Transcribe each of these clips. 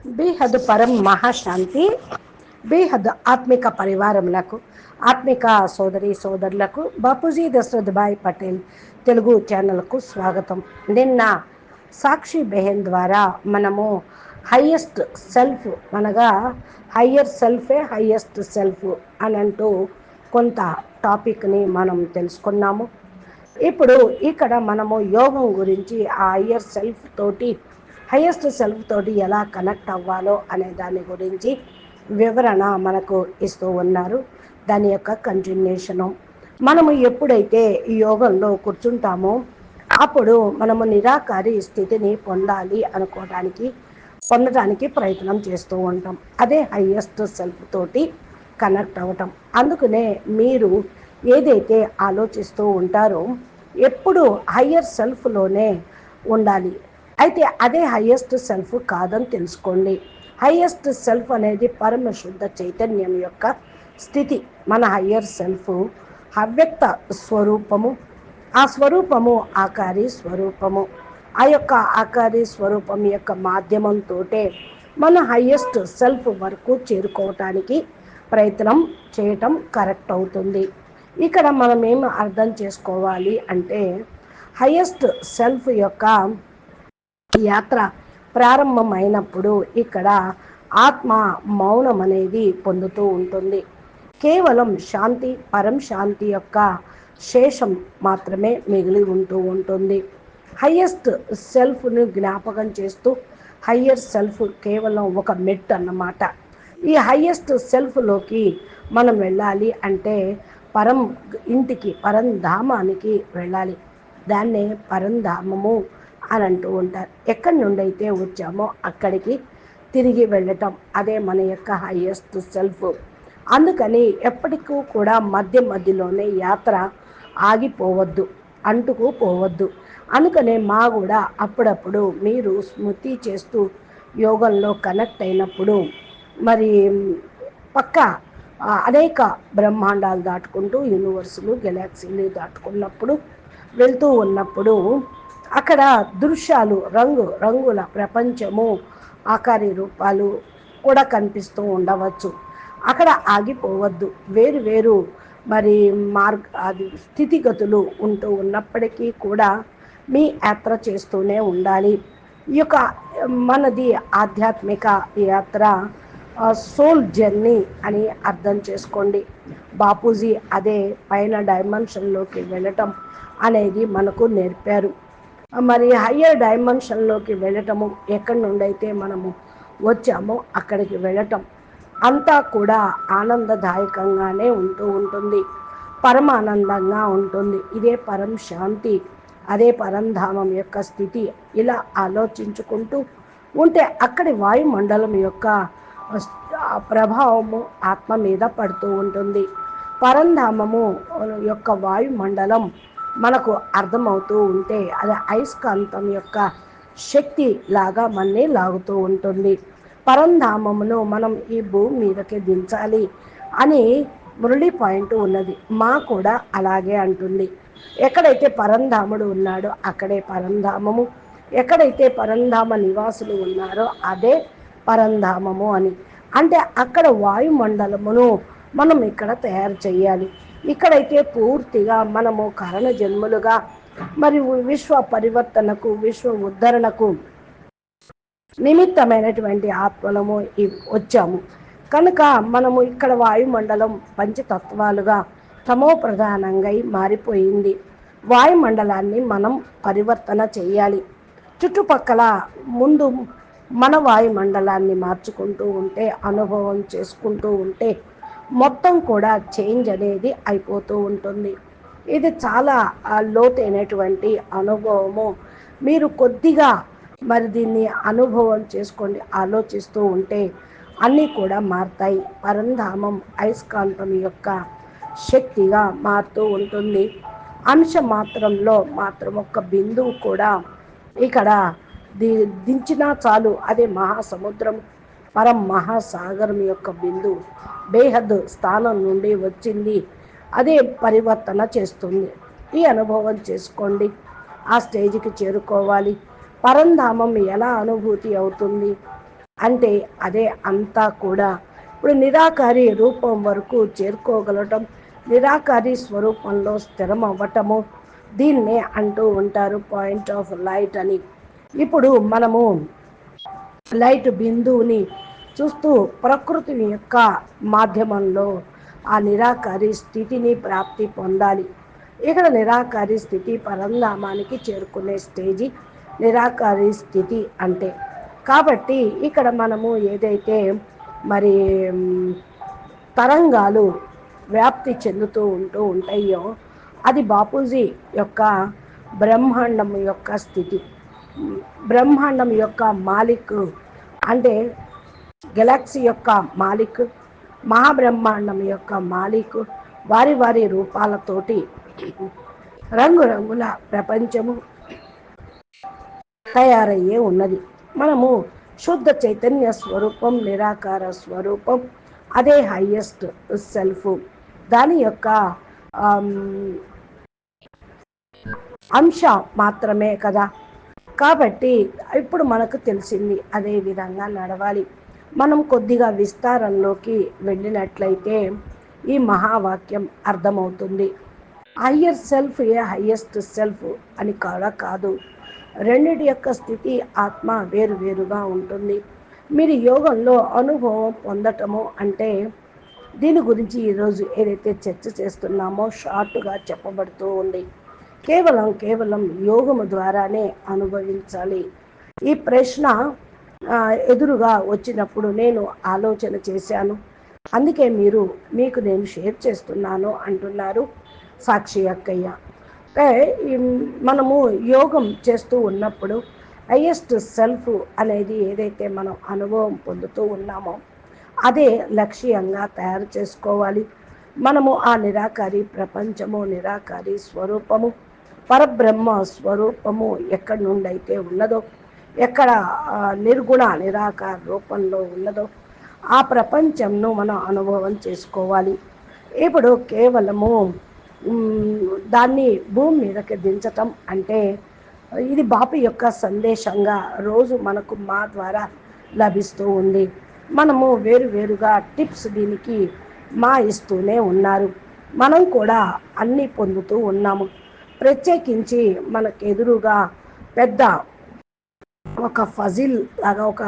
బీహదు పరం మహాశాంతి బేహద్ ఆత్మిక పరివారములకు ఆత్మిక సోదరి సోదరులకు బాపూజీ దశరథభాయ్ పటేల్ తెలుగు ఛానల్కు స్వాగతం. నిన్న సాక్షి బెహెన్ ద్వారా మనము హయ్యెస్ట్ సెల్ఫ్ అనగా హయ్యర్ సెల్ఫే హయ్యెస్ట్ సెల్ఫ్ అని అంటూ కొంత టాపిక్ని మనం తెలుసుకున్నాము. ఇప్పుడు ఇక్కడ మనము యోగం గురించి ఆ హయ్యర్ సెల్ఫ్ తోటి హయ్యెస్ట్ సెల్ఫ్ తోటి ఎలా కనెక్ట్ అవ్వాలో అనే దాని గురించి వివరణ మనకు ఇస్తూ ఉన్నారు. దాని యొక్క కంటిన్యూషను మనము ఎప్పుడైతే ఈ యోగంలో కూర్చుంటామో అప్పుడు మనము నిరాకారి స్థితిని పొందాలి అనుకోవడానికి పొందడానికి ప్రయత్నం చేస్తూ ఉంటాం. అదే హయ్యెస్ట్ సెల్ఫ్ తోటి కనెక్ట్ అవ్వటం. అందుకనే మీరు ఏదైతే ఆలోచిస్తూ ఉంటారో ఎప్పుడు హయ్యర్ సెల్ఫ్లోనే ఉండాలి. అయితే అదే హయ్యెస్ట్ సెల్ఫ్ కాదని తెలుసుకోండి. హయ్యెస్ట్ సెల్ఫ్ అనేది పరమ శుద్ధ చైతన్యం యొక్క స్థితి. మన హయ్యర్ సెల్ఫ్ అవ్యక్త స్వరూపము. ఆ స్వరూపము ఆకారి స్వరూపము. ఆ యొక్క ఆకారి స్వరూపం యొక్క మాధ్యమంతో మన హయ్యెస్ట్ సెల్ఫ్ వరకు చేరుకోవటానికి ప్రయత్నం చేయటం కరెక్ట్ అవుతుంది. ఇక్కడ మనం ఏం అర్థం చేసుకోవాలి అంటే హయ్యెస్ట్ సెల్ఫ్ యొక్క యాత్ర ప్రారంభమైనప్పుడు ఇక్కడ ఆత్మ మౌనం అనేది పొందుతూ ఉంటుంది. కేవలం శాంతి పరం శాంతి యొక్క శేషం మాత్రమే మిగిలి ఉంటూ ఉంటుంది. హయ్యెస్ట్ సెల్ఫ్ను జ్ఞాపకం చేస్తూ హయ్యర్ సెల్ఫ్ కేవలం ఒక మెట్ అన్నమాట. ఈ హయ్యెస్ట్ సెల్ఫ్లోకి మనం వెళ్ళాలి అంటే పరం ఇంటికి పరంధామానికి వెళ్ళాలి. దాన్నే పరంధామము అని అంటూ ఉంటారు. ఎక్కడి నుండి అయితే వచ్చామో అక్కడికి తిరిగి వెళ్ళటం అదే మన యొక్క హైయెస్ట్ సెల్ఫ్ అందుకని ఎప్పటికూ కూడా మధ్య మధ్యలోనే యాత్ర ఆగిపోవద్దు అంటుకు పోవద్దు. అందుకనే మా కూడా అప్పుడప్పుడు మీరు స్మృతి చేస్తూ యోగంలో కనెక్ట్ అయినప్పుడు మరి పక్క అనేక బ్రహ్మాండాలు దాటుకుంటూ యూనివర్సులు గెలాక్సీలు దాటుకున్నప్పుడు వెళ్తూ ఉన్నప్పుడు అక్కడ దృశ్యాలు రంగు రంగుల ప్రపంచము ఆకారి రూపాలు కూడా కనిపిస్తూ ఉండవచ్చు. అక్కడ ఆగిపోవద్దు. వేరు వేరు మరి మార్గ అది స్థితిగతులు ఉంటూ ఉన్నప్పటికీ కూడా మీ యాత్ర చేస్తూనే ఉండాలి. ఈ యొక్క మనది ఆధ్యాత్మిక యాత్ర సోల్ జర్నీ అని అర్థం చేసుకోండి. బాపూజీ అదే పైన డైమెన్షన్లోకి వెళ్ళటం అనేది మనకు నేర్పారు. మరి హయ్యర్ డైమెన్షన్లోకి వెళ్ళటము ఎక్కడి నుండి అయితే మనము వచ్చామో అక్కడికి వెళ్ళటం అంతా కూడా ఆనందదాయకంగానే ఉంటూ ఉంటుంది. పరమానందంగా ఉంటుంది. ఇదే పరం శాంతి అదే పరంధామం యొక్క స్థితి ఇలా ఆలోచించుకుంటూ ఉంటే అక్కడి వాయుమండలం యొక్క ప్రభావము ఆత్మ మీద పడుతూ ఉంటుంది. పరంధామము యొక్క వాయుమండలం మనకు అర్థమవుతూ ఉంటే అది అయస్కాంతం యొక్క శక్తి లాగా మనని లాగుతూ ఉంటుంది. పరంధామమును మనం ఈ భూమి మీదకి దించాలి అని మురళి పాయింట్ ఉన్నది. మా కూడా అలాగే అంటుంది. ఎక్కడైతే పరంధాముడు ఉన్నాడో అక్కడే పరంధామము. ఎక్కడైతే పరంధామ నివాసులు ఉన్నారో అదే పరంధామము అని. అంటే అక్కడ వాయుమండలమును మనం ఇక్కడ తయారు చేయాలి. ఇక్కడైతే పూర్తిగా మనము కరణ జన్ములుగా మరియు విశ్వ పరివర్తనకు విశ్వ ఉద్ధరణకు నిమిత్తమైనటువంటి ఆత్మలము వచ్చాము. కనుక మనము ఇక్కడ వాయుమండలం పంచతత్వాలుగా తమో ప్రధానంగా మారిపోయింది. వాయుమండలాన్ని మనం పరివర్తన చేయాలి. చుట్టుపక్కల ముందు మన వాయుమండలాన్ని మార్చుకుంటూ ఉంటే అనుభవం చేసుకుంటూ ఉంటే మొత్తం కూడా చేంజ్ అనేది అయిపోతూ ఉంటుంది. ఇది చాలా లోతైనటువంటి అనుభవము. మీరు కొద్దిగా మరి దీన్ని అనుభవం చేసుకోండి ఆలోచిస్తూ ఉంటే అన్నీ కూడా మారుతాయి. పరంధామం అయస్కాంతం యొక్క శక్తిగా మారుతూ ఉంటుంది. అంశ మాత్రంలో మాత్రం ఒక బిందువు కూడా ఇక్కడ ది దించినా చాలు అదే మహాసముద్రం. పరం మహాసాగరం యొక్క బిందు బేహద్ స్థానం నుండి వచ్చింది. అదే పరివర్తన చేస్తుంది. ఈ అనుభవం చేసుకోండి. ఆ స్టేజ్కి చేరుకోవాలి. పరంధామం ఎలా అనుభూతి అవుతుంది? అంటే అదే అంతా కూడా ఇప్పుడు నిరాకారి రూపం వరకు చేరుకోగలటం నిరాకారి స్వరూపంలో స్థిరం అవ్వటము దీన్నే అంటూ ఉంటారు పాయింట్ ఆఫ్ లైట్ అని. ఇప్పుడు మనము లైట్ బిందువుని చూస్తూ ప్రకృతి యొక్క మాధ్యమంలో ఆ నిరాకారి స్థితిని ప్రాప్తి పొందాలి. ఇక్కడ నిరాకారి స్థితి పరంధామానికి చేరుకునే స్టేజి నిరాకారి స్థితి అంటే. కాబట్టి ఇక్కడ మనము ఏదైతే మరి తరంగాలు వ్యాప్తి చెందుతూ ఉంటూ ఉంటాయో అది బాపూజీ యొక్క బ్రహ్మాండం యొక్క స్థితి. బ్రహ్మాండం యొక్క మాలిక్ అంటే గెలాక్సీ యొక్క మాలిక్ మహాబ్రహ్మాండం యొక్క మాలిక్ వారి వారి రూపాలతోటి రంగురంగుల ప్రపంచము తయారయ్యే ఉన్నది. మనము శుద్ధ చైతన్య స్వరూపం నిరాకార స్వరూపం అదే హైయెస్ట్ సెల్ఫ్ దాని యొక్క అంశ మాత్రమే కదా. కాబట్టి ఇప్పుడు మనకు తెలిసింది అదే విధంగా నడవాలి. మనం కొద్దిగా విస్తారంలోకి వెళ్ళినట్లయితే ఈ మహావాక్యం అర్థమవుతుంది. హయ్యర్ సెల్ఫ్ ఏ హయ్యెస్ట్ సెల్ఫ్ అని కూడా కాదు. రెండిటి యొక్క స్థితి ఆత్మ వేరు వేరుగా ఉంటుంది. మీరు యోగంలో అనుభవం పొందటము అంటే దీని గురించి ఈరోజు ఏదైతే చర్చ చేస్తున్నామో షార్ట్గా చెప్పబడుతూ ఉంది. కేవలం కేవలం యోగము ద్వారానే అనుభవించాలి. ఈ ప్రశ్న ఎదురుగా వచ్చినప్పుడు నేను ఆలోచన చేశాను. అందుకే మీరు మీకు నేను షేర్ చేస్తున్నాను అంటున్నారు సాక్షి అక్కయ్య. మనము యోగం చేస్తూ ఉన్నప్పుడు హయ్యెస్ట్ సెల్ఫ్ అనేది ఏదైతే మనం అనుభవం పొందుతూ ఉన్నామో అదే లక్ష్యంగా తయారు చేసుకోవాలి. మనము ఆ నిరాకారి ప్రపంచము నిరాకారి స్వరూపము పరబ్రహ్మ స్వరూపము ఎక్కడి నుండి అయితే ఉన్నదో ఎక్కడ నిర్గుణ నిరాకార రూపంలో ఉన్నదో ఆ ప్రపంచంను మనం అనుభవం చేసుకోవాలి. ఇప్పుడు కేవలము దాన్ని భూమి మీదకి దించటం అంటే ఇది బాపు యొక్క సందేశంగా రోజు మనకు మా ద్వారా లభిస్తూ ఉంది. మనము వేరు వేరుగా టిప్స్ దీనికి మా ఇస్తూనే ఉన్నారు. మనం కూడా అన్నీ పొందుతూ ఉన్నాము. ప్రత్యేకించి మనకు ఎదురుగా పెద్ద ఒక ఫజిల్ లాగా ఒక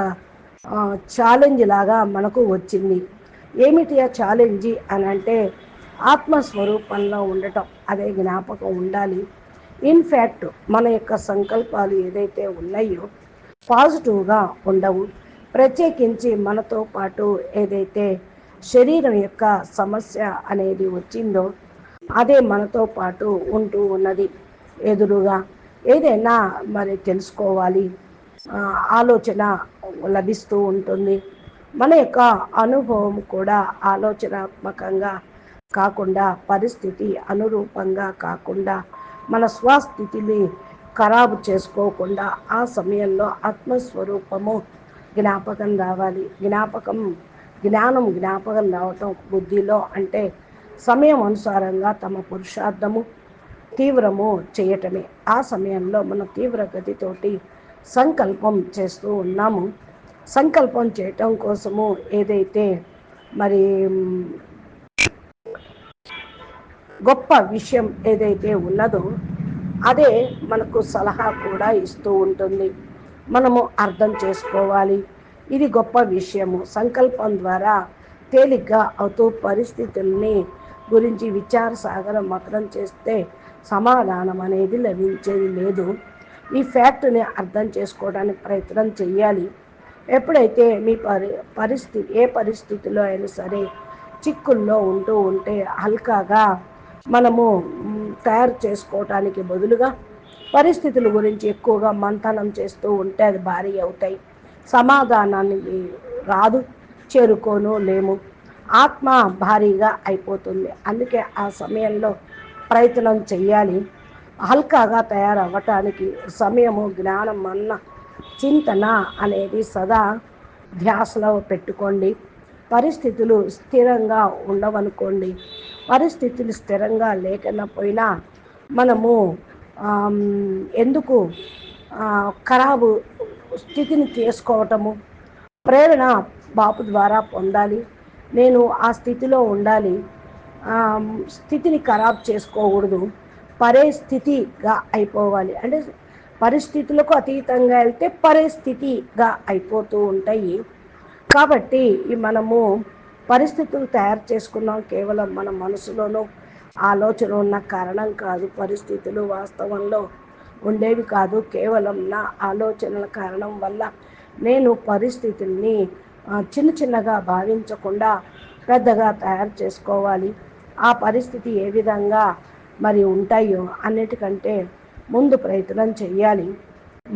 ఛాలెంజ్ లాగా మనకు వచ్చింది. ఏమిటి ఆ ఛాలెంజ్ అని అంటే ఆత్మస్వరూపంలో ఉండటం అదే జ్ఞాపకం ఉండాలి. ఇన్ఫ్యాక్ట్ మన యొక్క సంకల్పాలు ఏదైతే ఉన్నాయో పాజిటివ్గా ఉండవు. ప్రత్యేకించి మనతో పాటు ఏదైతే శరీరం యొక్క సమస్య అనేది వచ్చిందో అదే మనతో పాటు ఉంటూ ఉన్నది ఎదురుగా. ఏదైనా మరి తెలుసుకోవాలి. ఆలోచన లభిస్తూ ఉంటుంది. మన యొక్క అనుభవం కూడా ఆలోచనాత్మకంగా కాకుండా పరిస్థితి అనురూపంగా కాకుండా మన స్వస్థితిని ఖరాబు చేసుకోకుండా ఆ సమయంలో ఆత్మస్వరూపము జ్ఞాపకం రావాలి. జ్ఞాపకం జ్ఞానం జ్ఞాపకం రావటం బుద్ధిలో అంటే సమయం అనుసారంగా తమ పురుషార్థము తీవ్రము చేయటమే. ఆ సమయంలో మన తీవ్ర గతితోటి సంకల్పం చేస్తూ ఉన్నాము. సంకల్పం చేయటం కోసము ఏదైతే మరి గొప్ప విషయం ఏదైతే ఉన్నదో అదే మనకు సలహా కూడా ఇస్తూ ఉంటుంది. మనము అర్థం చేసుకోవాలి. ఇది గొప్ప విషయము. సంకల్పం ద్వారా తేలిగ్గా అవుతూ పరిస్థితుల్ని గురించి విచార సాగరం మకరం చేస్తే సమాధానం అనేది లభించేది లేదు. ఈ ఫ్యాక్ట్ని అర్థం చేసుకోవడానికి ప్రయత్నం చేయాలి ఎప్పుడైతే మీ పరి పరిస్థితి ఏ పరిస్థితిలో అయినా సరే చిక్కుల్లో ఉంటూ ఉంటే హల్కాగా మనము తయారు చేసుకోవటానికి బదులుగా పరిస్థితుల గురించి ఎక్కువగా మంతనం చేస్తూ ఉంటే అది భారీ అవుతాయి. సమాధానాన్ని రాదు చేరుకోను లేము. ఆత్మ భారీగా అయిపోతుంది. అందుకే ఆ సమయంలో ప్రయత్నం చేయాలి హల్కాగా తయారవ్వటానికి సమయము జ్ఞానం అన్న చింతన అనేది సదా ధ్యాసలో పెట్టుకోండి. పరిస్థితులు స్థిరంగా ఉండవనుకోండి. పరిస్థితులు స్థిరంగా లేకపోయినా మనము ఎందుకు ఖరాబు స్థితిని తీసుకోవటము ప్రేరణ బాపు ద్వారా పొందాలి. నేను ఆ స్థితిలో ఉండాలి. స్థితిని ఖరాబ్ చేసుకోకూడదు. పరిస్థితిగా అయిపోవాలి. అంటే పరిస్థితులకు అతీతంగా వెళ్తే పరిస్థితిగా అయిపోతూ ఉంటాయి. కాబట్టి మనము పరిస్థితులు తయారు చేసుకున్నాం. కేవలం మన మనసులోనూ ఆలోచన ఉన్న కారణం కాదు. పరిస్థితులు వాస్తవంలో ఉండేవి కాదు. కేవలం నా ఆలోచనల కారణం వల్ల నేను పరిస్థితుల్ని చిన్న చిన్నగా భావించకుండా పెద్దగా తయారు చేసుకోవాలి. ఆ పరిస్థితి ఏ విధంగా మరి ఉంటాయో అన్నిటికంటే ముందు ప్రయత్నం చేయాలి.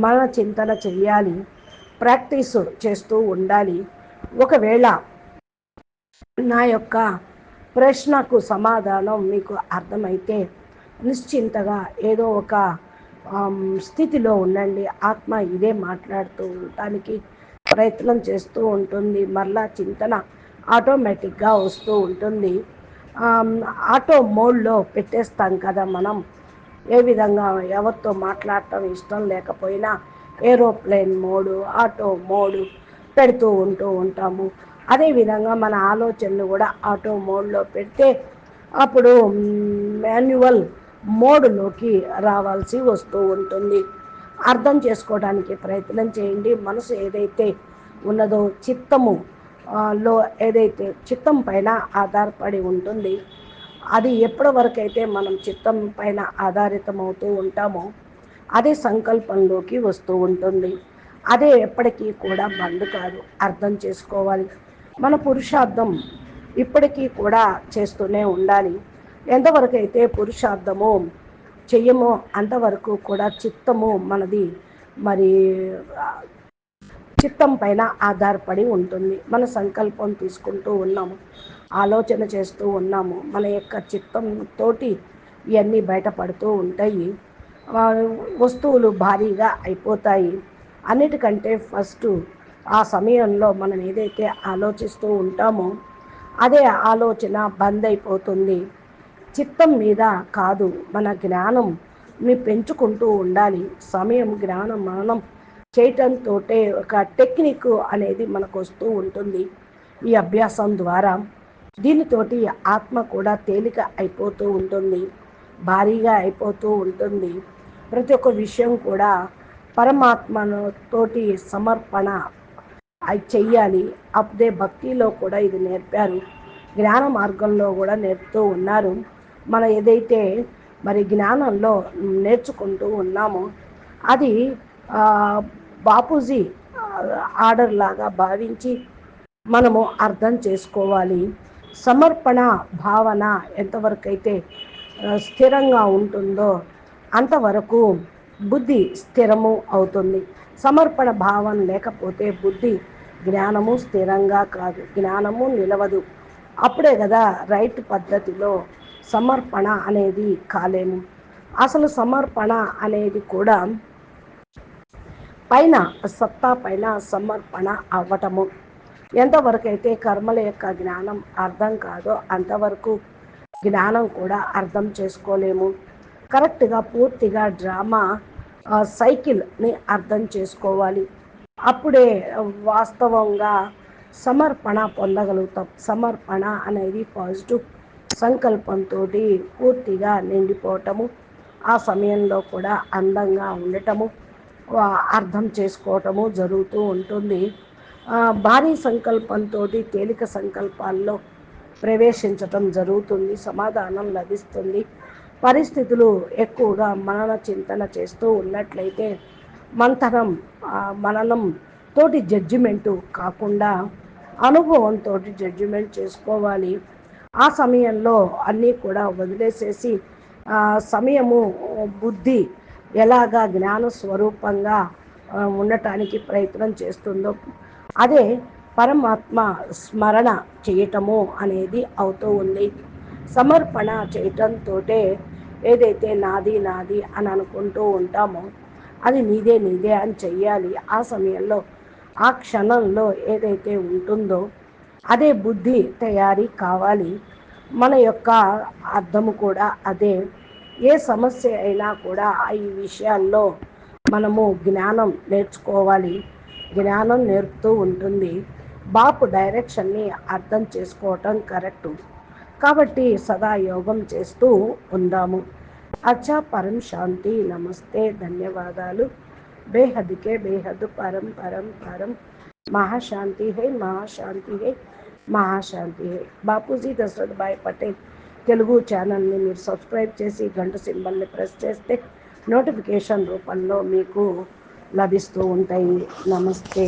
మన చింతన చెయ్యాలి ప్రాక్టీస్ చేస్తూ ఉండాలి. ఒకవేళ నా యొక్క ప్రశ్నకు సమాధానం మీకు అర్థమైతే నిశ్చింతగా ఏదో ఒక స్థితిలో ఉండండి. ఆత్మ ఇదే మాట్లాడుతూ ఉండటానికి ప్రయత్నం చేస్తూ ఉంటుంది. మరలా చింతన ఆటోమేటిక్గా వస్తూ ఉంటుంది. ఆటో మోడ్లో పెట్టేస్తాం కదా మనం. ఏ విధంగా ఎవరితో మాట్లాడటం ఇష్టం లేకపోయినా ఏరోప్లేన్ మోడు ఆటో మోడు పెడుతూ ఉంటూ ఉంటాము. అదేవిధంగా మన ఆలోచనలు కూడా ఆటో మోడ్లో పెడితే అప్పుడు మాన్యువల్ మోడ్లోకి రావాల్సి వస్తూ ఉంటుంది. అర్థం చేసుకోవడానికి ప్రయత్నం చేయండి. మనసు ఏదైతే ఉన్నదో చిత్తము లో ఏదైతే చిత్తం పైన ఆధారపడి ఉంటుంది అది ఎప్పటి వరకు అయితే మనం చిత్తం పైన ఆధారితమవుతూ ఉంటామో అదే సంకల్పంలోకి వస్తూ ఉంటుంది. అదే ఎప్పటికీ కూడా బంద్ కాదు అర్థం చేసుకోవాలి. మన పురుషార్థం ఇప్పటికీ కూడా చేస్తూనే ఉండాలి. ఎంతవరకు అయితే పురుషార్థము చెయ్యమో అంతవరకు కూడా చిత్తము మనది. మరి చిత్తం పైన ఆధారపడి ఉంటుంది. మన సంకల్పం తీసుకుంటూ ఉన్నాము. ఆలోచన చేస్తూ ఉన్నాము. మన యొక్క చిత్తం తోటి ఇవన్నీ బయటపడుతూ ఉంటాయి. వస్తువులు భారీగా అయిపోతాయి. అన్నిటికంటే ఫస్ట్ ఆ సమయంలో మనం ఏదైతే ఆలోచిస్తూ ఉంటామో అదే ఆలోచన బంద్ అయిపోతుంది. చిత్తం మీద కాదు మన జ్ఞానం ని పెంచుకుంటూ ఉండాలి. సమయం జ్ఞానం మననం చేయటంతో ఒక టెక్నిక్ అనేది మనకు వస్తూ ఉంటుంది ఈ అభ్యాసం ద్వారా. దీనితోటి ఆత్మ కూడా తేలిక అయిపోతూ ఉంటుంది భారీగా అయిపోతూ ఉంటుంది. ప్రతి ఒక్క విషయం కూడా పరమాత్మతోటి సమర్పణ చెయ్యాలి. అప్పుడే భక్తిలో కూడా ఇది నేర్పారు. జ్ఞాన మార్గంలో కూడా నేర్పుతూ ఉన్నారు. మనం ఏదైతే మరి జ్ఞానంలో నేర్చుకుంటూ ఉన్నామో అది బాపూజీ ఆర్డర్ లాగా భావించి మనము అర్థం చేసుకోవాలి. సమర్పణ భావన ఎంతవరకు అయితే స్థిరంగా ఉంటుందో అంతవరకు బుద్ధి స్థిరము అవుతుంది. సమర్పణ భావం లేకపోతే బుద్ధి జ్ఞానము స్థిరంగా కాదు. జ్ఞానము నిలవదు. అప్పుడే కదా రైట్ పద్ధతిలో సమర్పణ అనేది కాలేము. అసలు సమర్పణ అనేది కూడా పైన సత్తా పైన సమర్పణ అవ్వటము. ఎంతవరకు అయితే కర్మల యొక్క జ్ఞానం అర్థం కాదో అంతవరకు జ్ఞానం కూడా అర్థం చేసుకోలేము. కరెక్ట్గా పూర్తిగా డ్రామా సైకిల్ని అర్థం చేసుకోవాలి. అప్పుడే వాస్తవంగా సమర్పణ పొందగలుగుతాం. సమర్పణ అనేది పాజిటివ్ సంకల్పంతో పూర్తిగా నిండిపోవటము ఆ సమయంలో కూడా అందంగా ఉండటము అర్థం చేసుకోవటము జరుగుతూ ఉంటుంది. భారీ సంకల్పంతో తేలిక సంకల్పాల్లో ప్రవేశించటం జరుగుతుంది సమాధానం లభిస్తుంది. పరిస్థితులు ఎక్కువగా మనన చింతన చేస్తూ ఉన్నట్లయితే మంతనం మననం తోటి జడ్జిమెంటు కాకుండా అనుభవంతో జడ్జిమెంట్ చేసుకోవాలి. ఆ సమయంలో అన్నీ కూడా వదిలేసేసి సమయము బుద్ధి ఎలాగా జ్ఞాన స్వరూపంగా ఉండటానికి ప్రయత్నం చేస్తుందో అదే పరమాత్మ స్మరణ చేయటము అనేది అవుతూ ఉంది. సమర్పణ చేయటంతో ఏదైతే నాది నాది అని అనుకుంటూ ఉంటామో అది నీదే నీదే అని చెయ్యాలి. ఆ సమయంలో ఆ క్షణంలో ఏదైతే ఉంటుందో అదే బుద్ధి తయారీ కావాలి. మన యొక్క అర్థము కూడా అదే. ఏ సమస్య అయినా కూడా ఈ విషయాల్లో మనము జ్ఞానం నేర్చుకోవాలి. జ్ఞానం నేర్పుతూ ఉంటుంది. బాపు డైరెక్షన్ని అర్థం చేసుకోవటం కరెక్టు. కాబట్టి సదా యోగం చేస్తూ ఉందాము. అచ్చా పరం శాంతి. నమస్తే. ధన్యవాదాలు. బేహద్కే బేహద్ పరం పరం పరం. మహాశాంతి హే మహాశాంతి హే మహాశాంతి హే బాపూజీ దశరథ్ భాయ్ పటేల్ తెలుగు ఛానల్ని మీరు సబ్స్క్రైబ్ చేసి గంట సింబల్ని ప్రెస్ చేస్తే నోటిఫికేషన్ రూపంలో మీకు లభిస్తూ ఉంటాయి. నమస్తే.